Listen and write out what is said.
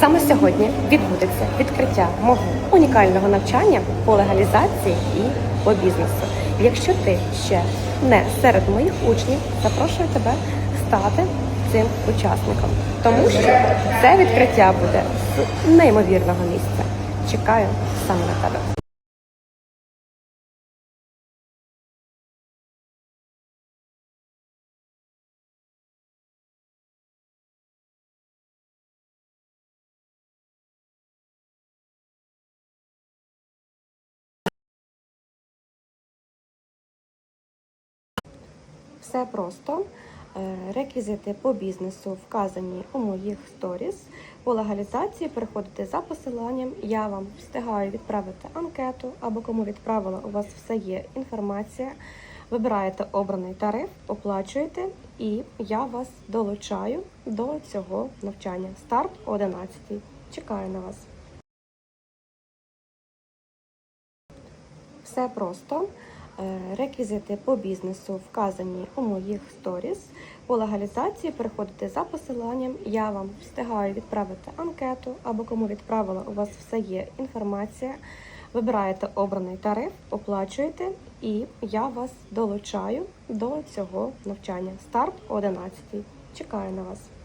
Саме сьогодні відбудеться відкриття мого унікального навчання по легалізації і по бізнесу. Якщо ти ще не серед моїх учнів, запрошую тебе стати цим учасником, тому що це відкриття буде з неймовірного місця. Чекаю саме на тебе. Все просто. Е, Реквізити по бізнесу вказані у моїх сторіс. По легалізації переходите за посиланням. Я вам встигаю відправити анкету або кому відправила, у вас все є інформація. Вибираєте обраний тариф, оплачуєте, і я вас долучаю до цього навчання. Старт о 11. Чекаю на вас. Все просто. Е, Реквізити по бізнесу вказані у моїх сторіс. По легалізації переходите за посиланням. Я вам встигаю відправити анкету або кому відправила, у вас все є інформація. Вибираєте обраний тариф, оплачуєте, і я вас долучаю до цього навчання. Старт о 11. Чекаю на вас.